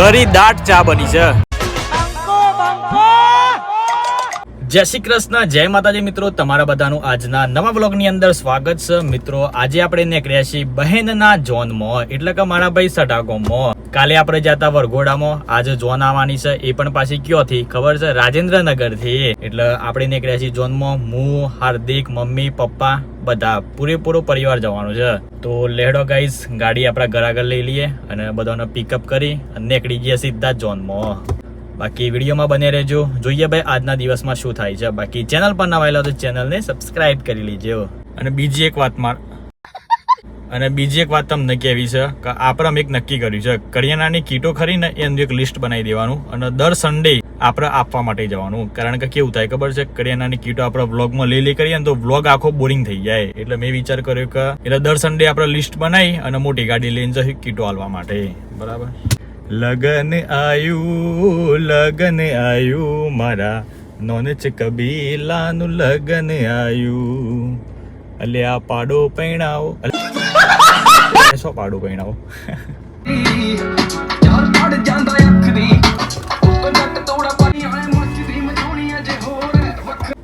ઘરી દાટ ચા બની છે. જય શ્રી કૃષ્ણ જય માતાજી મિત્રો. તમારા બધાનું આજના નવા બ્લોગની અંદર સ્વાગત છે. મિત્રો આજે આપણે નીકળ્યા છીએ બહેનના જોનમાં એટલે કે મારા ભાઈ સટાકોમાં કાલે આપણે જતા વરઘોડામાં. આજે ઝોન આવવાની છે. એ પણ પાછી ક્યોથી? ખબર છે? રાજેન્દ્રનગરથી એટલે આપણે નીકળ્યા છીએ જોનમાં હું, હાર્દિક, મમ્મી, પપ્પા, બધા. પૂરેપૂરો પરિવાર જવાનું છે. તો લેડો ગાઈસ, ગાડી આપણા ઘર આગળ લઈ લઈએ અને બધાને પિકઅપ કરી અને નીકળી ગયા સીધા ઝોનમાં. બાકી વિડીયોમાં બને રહેજો. જોઈએ ભાઈ આજના દિવસમાં શું થાય છે. બાકી ચેનલ પર નવા તો ચેનલને સબસ્ક્રાઇબ કરી લેજો. અને બીજી એક વાત માર અને બીજી એક વાત તમને કહેવી છે કે આપણે અમે એક નક્કી કર્યું છે. કરિયાણાની કીટો ખરીને એનું એક લિસ્ટ બનાવી દેવાનું અને દર સન્ડે આપણે આપવા માટે જવાનું. કારણ કે કેવું થાય ખબર છે? કરિયાણાની કીટો આપણે વ્લોગમાં લઈ લઈ કરીએ તો વ્લોગ આખો બોરિંગ થઈ જાય. એટલે મેં વિચાર કર્યો કે એટલે દર સન્ડે આપણે લિસ્ટ બનાવી અને મોટી ગાડી લઈને જઈએ કીટો હાલવા માટે. બરાબર? લગન આયુ લગન આયુ મારા. નોનચ કબીલાનું લગન આયુ. અલે આ પાડો પૈણાવો એને શો પાડું કઈ નાવો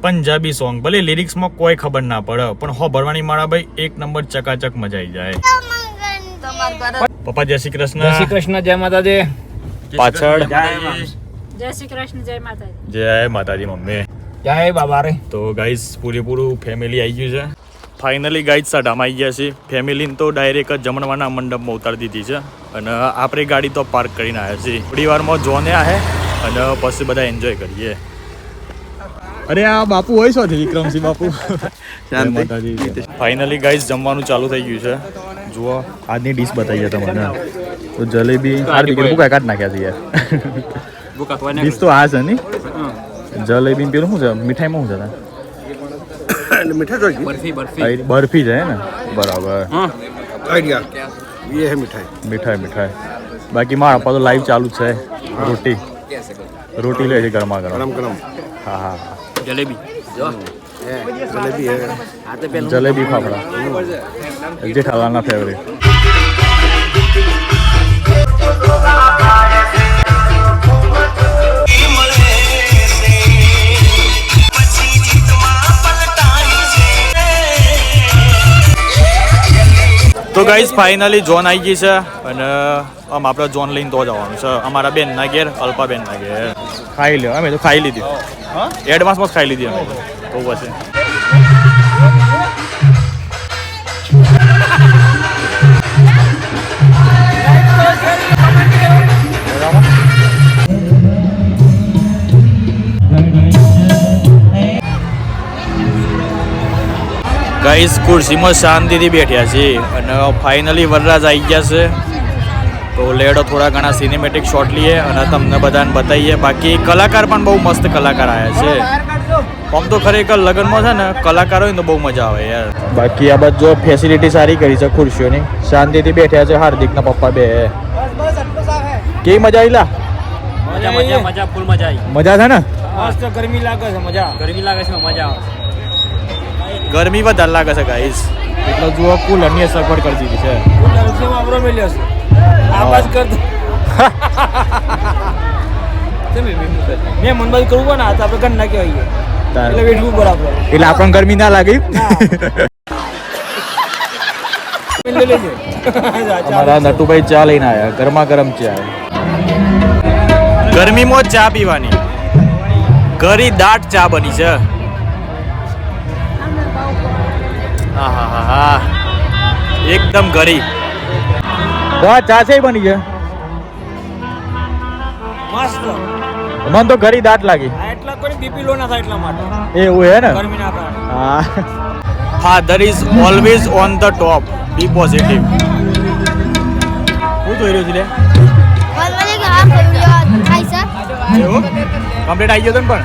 પંજાબી સોંગ ભલે લિરિક્સમાં કોઈ ખબર ના પડે પણ હો ભરવાની માળા ભાઈ એક નંબર ચકાચક મજા આવી જાય. પપ્પા જય શ્રી કૃષ્ણ. જય શ્રી કૃષ્ણ જય માતાજી. પાછળ. જય શ્રી કૃષ્ણ જય માતાજી. જય માતાજી મમ્મી. જય બાબા રે તો ગાઈસ પૂરેપૂરું ફેમિલી આવી ગયું છે. ફાઇનલી ગાઈસ સાડામાં આવી ગયા છે ફેમિલીને તો ડાયરેક્ટ જ જમણવાના મંડપમાં ઉતારી દીધી છે. અને આપણે ગાડી તો પાર્ક કરીને આવ્યા છીએ. થોડી વારમાં જોને આવે અને પછી બધા એન્જોય કરીએ. અરે આ બાપુ હોય છો વિક્રમસિંહ બાપુ. ફાઇનલી ગાઈસ જમવાનું ચાલુ થઈ ગયું છે. જુઓ આજની ડીશ બતાવીએ તમને. તો જલેબી ભૂકા કાઢ નાખ્યા છે યાર. ડીશ તો આ છે નહીં જલેબી પેલું શું છે? મીઠાઈમાં શું છે? બરફી બરફી આઈ- બરફી છે ને બરાબર आइडिया ये है मिठाई મીઠાઈ મીઠાઈ બાકી મારા પપ્પા તો લાઈવ ચાલુ જ છે રોટી રોટી લે છે ગરમા ગરમ गरम गरम હા હા હા. જલેબી जलेबी है jalebi fafda જેઠાલાલના favourite guys finally John આવી ગઈ છે અને આમ આપણે જોન લઈને તો જવાનું છે. અમારા બેનના ઘેર અલ્પા બેનના ઘેર ખાઈ લ્યો અમે તો ખાઈ લીધી. એડવાન્સમાં જ ખાઈ લીધી અમે. તો પછી. ગાઈસ ખુરશીમાં શાંતિથી બેઠ્યા છે અને ફાઇનલી વરરાજ આવી ગયા છે. તો લેડો થોડા ઘણા સિનેમેટિક શોટ લઈએ અને તમને બધાને બતાવીએ બાકી કલાકાર પણ બહુ મસ્ત કલાકાર આવ્યા છે. આમ તો ખરેખર લગ્નમાં છે ને કલાકાર હોય ને તો બહુ મજા આવે યાર. બાકી આ બધું ફેસિલિટી સારી કરી છે ખુરશીઓની. શાંતિથી બેઠ્યા છે હાર્દિકના પપ્પા બે. કેવી મજા આવી લા મજા મજા મજા ફૂલ મજા આવી મજા છે ને? મસ્ત ગરમી લાગે છે મજા. ગરમી લાગે છે મજા આવે. ગરમી વધારે લાગે છે ગાઈસ એટલે જુઓ કુલ અન્ય સગવડ કરી દીધી છે. નરસિંહ વાપરો મેલ્યો છે. આવાજ કર મેં મન બાજુ કરવું ને તો આપણે ઘર ના કહેવાય એટલે વેઠવું બરાબર. એટલે આપણને ગરમી ના લાગી? અમારા નટુભાઈ ચા લઈને આવ્યા. ગરમા ગરમ ચા. ગરમીમાં જ ચા પીવાની. ઘરી દાટ ચા બની છે. આહાહાહા. એકદમ ઘરી વાહ ચા છે બની છે મસ્ત. મને તો ઘરી દાટ લાગી. એટલા કોઈ બીપી લો ના થાય એટલા માટે. એવું હે ને? ગરમી ના થાય. હા. Father is always on the top B positive શું જોઈ રહ્યો છે લે. કમ્પ્લીટ આવી ગયો તમે પણ?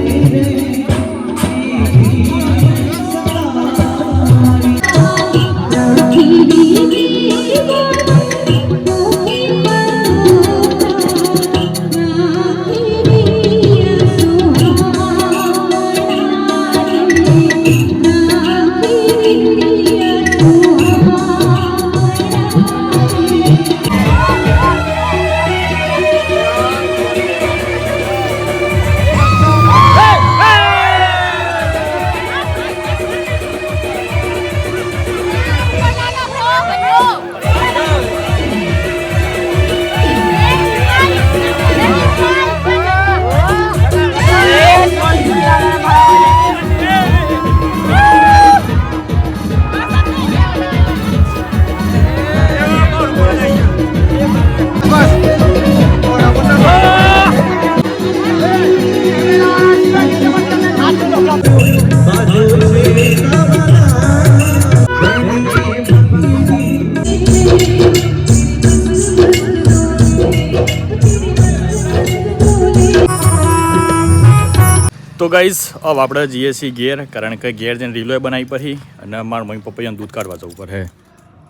તો ગાઈઝ હવે આપણે જઈએ છીએ ઘેર, કારણ કે ઘેર જઈને રીલોએ બનાવી પછી અને મારા મમ્મી પપ્પાને દૂધ કાઢવા જવું પડે.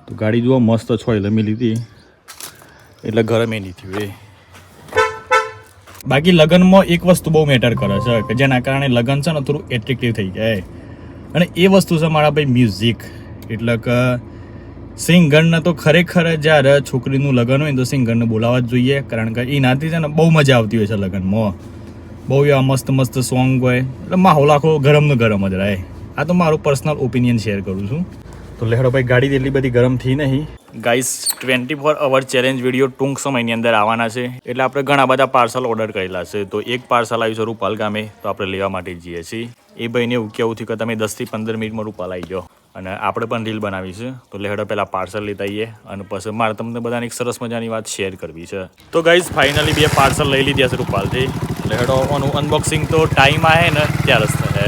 તો ગાડી જુઓ, મસ્ત છો એટલે મેં લીધી. એટલે ઘરે મેં નહીં થયું એ. બાકી લગ્નમાં એક વસ્તુ બહુ મેટર કરે છે, કે જેના કારણે લગ્ન છે ને થોડું એટ્રેક્ટિવ થઈ જાય. અને એ વસ્તુ છે મારા ભાઈ મ્યુઝિક એટલે કે સિંગરને તો ખરેખર જ્યારે છોકરીનું લગ્ન હોય તો સિંગરને બોલાવવા જ જોઈએ, કારણ કે એ નાથી છે ને બહુ મજા આવતી હોય છે લગ્નમાં. બહુ એવા મસ્ત મસ્ત સોંગ હોય. એટલે માહોલ આખો ગરમનો ગરમ જ રહે. આ તો મારું પર્સનલ ઓપિનિયન શેર કરું છું. તો લેહડો ભાઈ, ગાડી એટલી બધી ગરમ થઈ નહીં. Guys twenty four hour challenge video ટૂંક સમયની અંદર આવવાના છે. એટલે આપણે ઘણા બધા પાર્સલ ઓર્ડર કરેલા છે. તો એક પાર્સલ આવ્યું છે રૂપાલ ગામે. તો આપણે લેવા માટે જઈએ છીએ. એ ભાઈને એવું કેવું થયું કે તમે દસથી પંદર મિનિટમાં રૂપાલ આવી જાઓ. અને આપણે પણ રીલ બનાવી છે. તો લેહડો પહેલાં પાર્સલ લેતા આવીએ અને પછી મારે તમને બધાને એક સરસ મજાની વાત શેર કરવી છે. તો ગાઈઝ ફાઇનલી બે પાર્સલ લઈ લીધી છે રૂપાલથી. લેહડો ઓનું અનબોક્સિંગ તો ટાઈમ આવે ને ત્યારે જ થશે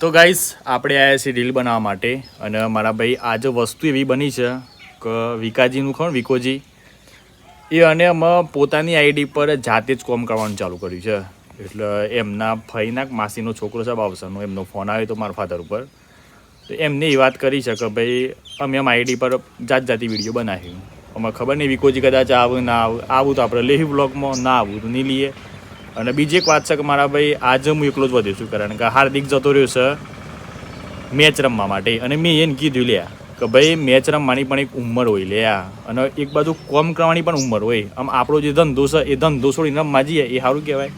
તો ગાઈસ આપણે આવ્યા છીએ રીલ બનાવવા માટે અને મારા ભાઈ આજે વસ્તુ એવી બની છે કે વિકાજીનું ખણ વિકોજી. એ અને અમે પોતાની આઈડી પર જાતે જ કોમ કરવાનું ચાલુ કર્યું છે. એટલે એમના ફઈના માસીનો છોકરો છે, બાવસરનો, એમનો ફોન આવ્યો તો મારા ફાધર ઉપર. તો એમને એ વાત કરી છે કે ભાઈ, અમે એમ આઈડી પર જાત જાતિ વીડિયો બનાવ્યું અમે ખબર નહીં વિકોજી કદાચ આવું, ના આવું. આવું તો આપણે લેહી બ્લોગમાં ના આવું તો નહીં લઈએ. અને બીજી એક વાત છે કે મારા ભાઈ આજે હું એકલો જ વધ્યું છું કારણ કે હાર્દિક જતો રહ્યો છે મેચ રમવા માટે. અને મેં એને કીધું, લ્યા, કે ભાઈ મેચ રમવાની પણ એક ઉંમર હોય, લ્યા. અને એક બાજુ કોમ કરવાની પણ ઉંમર હોય. આમ આપણો જે ધંધો છે, એ ધંધો છોડીને રમવા જઈએ, એ સારું કહેવાય,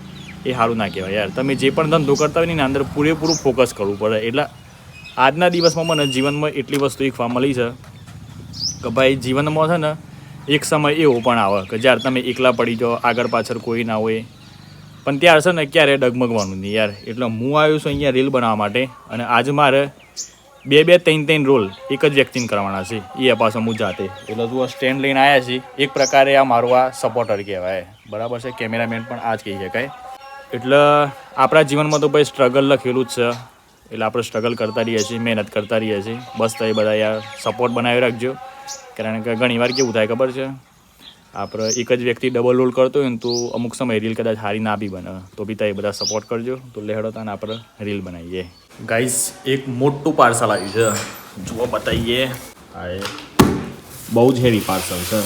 એ સારું ના કહેવાય, યાર. તમે જે પણ ધંધો કરતા હોય ને અંદર પૂરેપૂરું ફોકસ કરવું પડે. એટલે આજના દિવસમાં મને જીવનમાં એટલી વસ્તુ શીખવા મળી છે કે ભાઈ જીવનમાં છે ને, એક સમય એવો પણ આવે કે જ્યારે તમે એકલા પડી જાઓ, આગળ પાછળ કોઈ ના હોય પણ ત્યાર છે ને ક્યારે ડગમગવાનું નહીં યાર. એટલે હું આવ્યો છું અહીંયા રીલ બનાવવા માટે અને આજ મારે બે બે ત્રણ ત્રણ રોલ એક જ વ્યક્તિને કરવાના છે. એ પાછો હું જાતે. એટલે તું આ સ્ટેન્ડ લઈને આવ્યા છીએ એક પ્રકારે આ મારો આ સપોર્ટર કહેવાય. બરાબર છે? કેમેરામેન પણ આ જ કહી શકાય. એટલે આપણા જીવનમાં તો ભાઈ સ્ટ્રગલ લખેલું જ છે. એટલે આપણે સ્ટ્રગલ કરતા રહીએ છીએ, મહેનત કરતા રહીએ છીએ. બસ તો એ બધા યાર સપોર્ટ બનાવી રાખજો. કારણ કે ઘણીવાર કેવું થાય ખબર છે? આપણે એક જ વ્યક્તિ ડબલ રોલ કરતો હોય ને તો અમુક સમય રીલ કદાચ હારી ના બી બને. તો બી એ બધા સપોર્ટ કરજો. તો લેહડો તાને આપણે રીલ બનાવીએ. ગાઈસ એક મોટું પાર્સલ આવ્યું છે. જુઓ, બતાવીએ. એ બહુ જ હેવી પાર્સલ છે.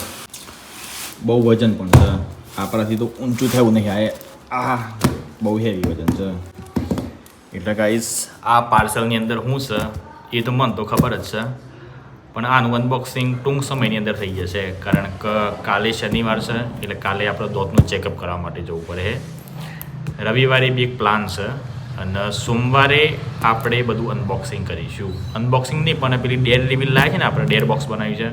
બહુ વજન પણ છે. આપણાથી તો ઊંચું થયું નહીં. આ આ બહુ હેવી વજન છે. એટલે ગાઈસ આ પાર્સલની અંદર શું છે? એ તો મને તો ખબર જ છે. પણ આનું અનબોક્સિંગ ટૂંક સમયની અંદર થઈ જશે, કારણ કે કાલે શનિવાર છે, એટલે કાલે આપણે દોતનું ચેકઅપ કરવા માટે જવું પડે રવિવારે બી એક પ્લાન છે, અને સોમવારે આપણે બધું અનબોક્સિંગ કરીશું. અનબોક્સિંગ નહીં પણ પેલી ડેર રિવીલ લાગે છે ને આપણે, ડેર બોક્સ બનાવ્યું છે.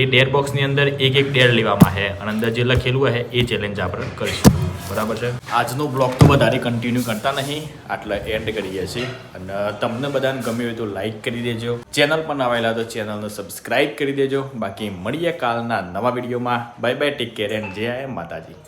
એ ડેર બોક્સની અંદર એક એક ડેર લેવામાં છે, અને અંદર જે લખેલું છે એ ચેલેન્જ આપણે કરીશું. બરાબર છે? આજનો બ્લોગ તો વધારે કન્ટિન્યુ કરતા નહીં, આટલા એન્ડ કરીએ છીએ અને તમને બધાને ગમ્યું હોય તો લાઈક કરી દેજો. ચેનલ પર આવેલા તો ચેનલને સબસ્ક્રાઈબ કરી દેજો. બાકી મળીએ કાલના નવા વિડીયોમાં bye bye take care and Jai Mataji.